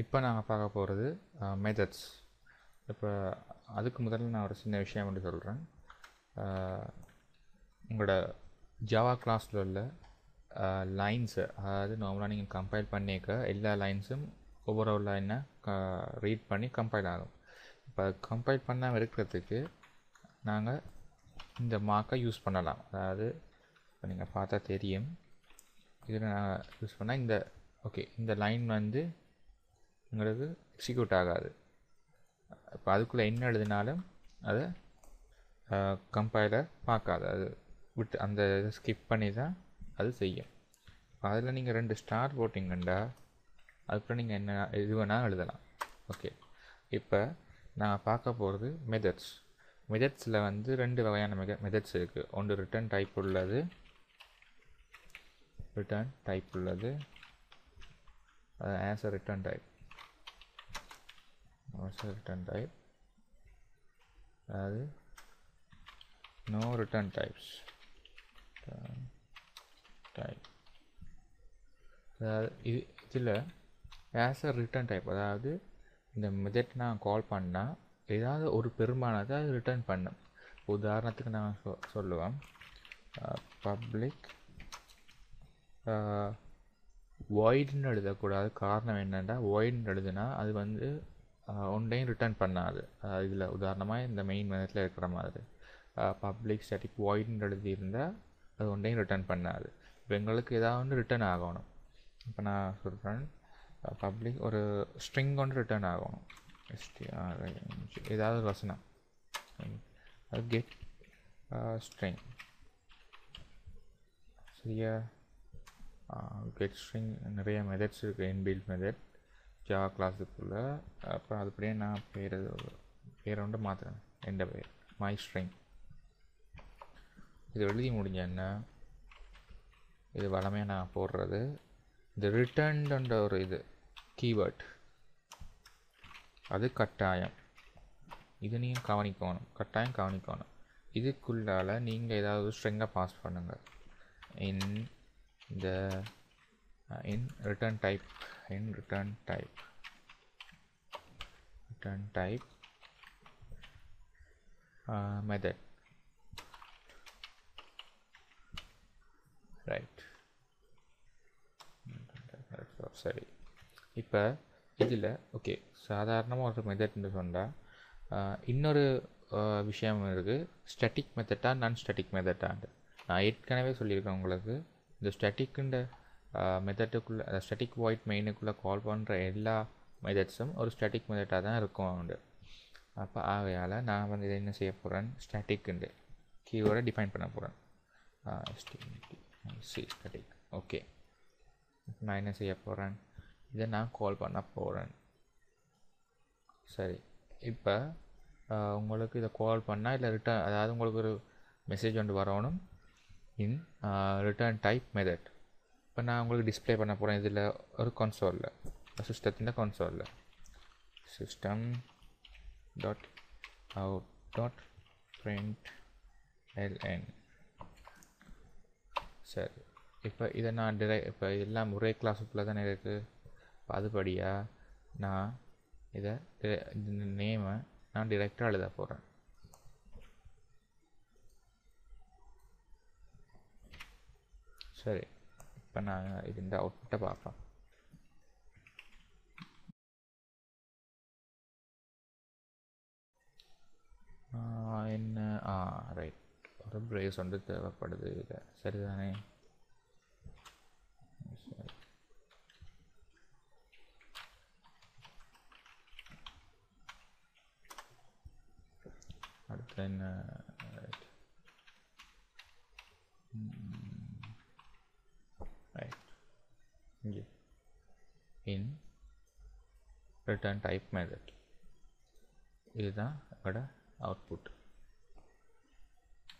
இப்போ நாங்கள் பார்க்க போகிறது மெத்தட்ஸ் இப்போ அதுக்கு முதல்ல நான் ஒரு சின்ன விஷயம் மட்டும் சொல்கிறேன் உங்களோட ஜாவா கிளாஸில் உள்ள லைன்ஸு அதாவது நார்மலாக நீங்கள் கம்பைல் பண்ணிக்க எல்லா லைன்ஸும் ஒவ்வொரு லைனை க ரீட் பண்ணி கம்பைல் ஆகும். இப்போ கம்பைல் பண்ணாமல் இருக்கிறதுக்கு நாங்கள் இந்த மார்க்கை யூஸ் பண்ணலாம். அதாவது இப்போ நீங்கள் பார்த்தா தெரியும். இதில் நாங்கள் யூஸ் பண்ணால் இந்த ஓகே இந்த லைன் வந்து உங்களுக்கு எக்ஸிக்யூட் ஆகாது. இப்போ அதுக்குள்ளே என்ன எழுதினாலும் அதை கம்பைலர் பார்க்காது. அது விட்டு அந்த இதை ஸ்கிப் பண்ணி தான் அது செய்யும். இப்போ அதில் நீங்கள் ரெண்டு ஸ்டார் போட்டிங்கண்டா அதுக்குள்ளே நீங்கள் என்ன இது வேணால் எழுதலாம். ஓகே இப்போ நான் பார்க்க போகிறது மெதட்ஸ் மெதட்ஸில் வந்து ரெண்டு வகையான மெக மெதட்ஸ் இருக்குது ஒன்று ரிட்டர்ன் டைப் உள்ளது. ரிட்டர்ன் டைப் உள்ளது. As a return type also return type. அதாவது no return types. Return type. அதாவது இது இதில் ஆஸ் அ ரிட்டர்ன் டைப் அதாவது இந்த மெத்தட் நான் கால் பண்ணால் ஏதாவது ஒரு பெருமானதை அது ரிட்டர்ன் பண்ணும். உதாரணத்துக்கு நான் சொ சொல்லுவேன். பப்ளிக் வாய்டுன்னு எழுதக்கூடாது. காரணம் என்னென்னா வாய்டுன்னு எழுதுனா அது வந்து ஒன்றையும் ரிட்டர்ன் பண்ணாது. இதில் உதாரணமாக இந்த மெயின் மெனத்தில் இருக்கிற மாதிரி. பப்ளிக் ஸ்டாட்டிக் வாய்டுன்னு எழுதியிருந்தால் அது ஒன்றையும் ரிட்டர்ன் பண்ணாது. இப்போ எங்களுக்கு ஏதாவது ஒன்று ரிட்டர்ன் ஆகணும். இப்போ நான் சொல்கிறேன் பப்ளிக் ஒரு ஸ்ட்ரிங் ஒன்று ரிட்டர்ன் ஆகணும். எஸ்டிஆர் ஏதாவது ஒரு வசனம். அது கெட் ஸ்ட்ரிங் சரியா? கெட் ஸ்ட்ரிங் நிறைய மெத்தட்ஸ் இருக்குது இன்பில்ட் மெத்தட் ஜாவா கிளாஸுக்குள்ளே அப்புறம் அதுபடியே நான் பேர் பேரை வந்து மாற்றுறேன் எந்த பேர்? மை ஸ்ட்ரிங் இது எழுதி முடிஞ்சேன்னா இது வளமையாக நான் போடுறது. இந்த ரிட்டர்ன்ன்ற ஒரு இது கீவேர்ட் அது கட்டாயம். இது நீங்கள் கவனிக்கணும் கட்டாயம் கவனிக்கணும். இதுக்குள்ளால் நீங்கள் ஏதாவது ஸ்ட்ரிங்கை பாஸ் பண்ணுங்கள் இன் த Uh, in return type in return type return type uh, method. Right. சரி இப்போ இதில் ஓகே சாதாரணமாக ஒரு மெத்தட்னு சொன்னால் uh, இன்னொரு uh, விஷயம் இருக்குது ஸ்டட்டிக் மெத்தட்டா நான் ஸ்டட்டிக் மெத்தட்டான்ட்டு நான் ஏற்கனவே சொல்லியிருக்கேன் உங்களுக்கு. இந்த ஸ்டட்டிக்குன்ற மெத்தட்டுக்குள்ளே அந்த ஸ்டட்டிக் வாய்ட் மெயினுக்குள்ளே கால் பண்ணுற எல்லா மெத்தட்ஸும் ஒரு ஸ்டாட்டிக் மெதட்டாக தான் இருக்கும் உண்டு. அப்போ ஆகையால் நான் வந்து இதை என்ன செய்ய போகிறேன் ஸ்டாட்டிக்குண்டு கீவேர்டை டிஃபைன் பண்ண போகிறேன் சி ஸ்டாட்டிக் ஓகே நான் என்ன செய்ய போகிறேன் இதை நான் கால் பண்ண போகிறேன் சரி. இப்போ உங்களுக்கு இதை கால் பண்ணால் இல்லை ரிட்டர்ன் அதாவது உங்களுக்கு ஒரு மெசேஜ் ஒன்று வரணும். இன் ரிட்டர்ன் டைப் மெத்தட் இப்போ நான் உங்களுக்கு டிஸ்பிளே பண்ண போகிறேன் இதில் ஒரு கன்சோலில் சிஸ்டத்தின் கன்சோலில் system dot out dot print L N சரி. இப்போ இதை நான் டிரை இப்போ எல்லாம் ஒரே கிளாஸுக்குள்ளே தானே இருக்குது இப்போ அதுபடியாக நான் இதை இந்த நேமை நான் டிரெக்டாக எழுத போகிறேன் சரி. இப்போ நான் இது இந்த அவுட்புட்டை பார்ப்பேன் என்ன? ஆ ரைட் ஒரு பிரேஸ் வந்து தேவைப்படுது இதை. சரிதானே? சரி அடுத்து என்ன? In return type method இதுதான் அதோட அவுட்புட்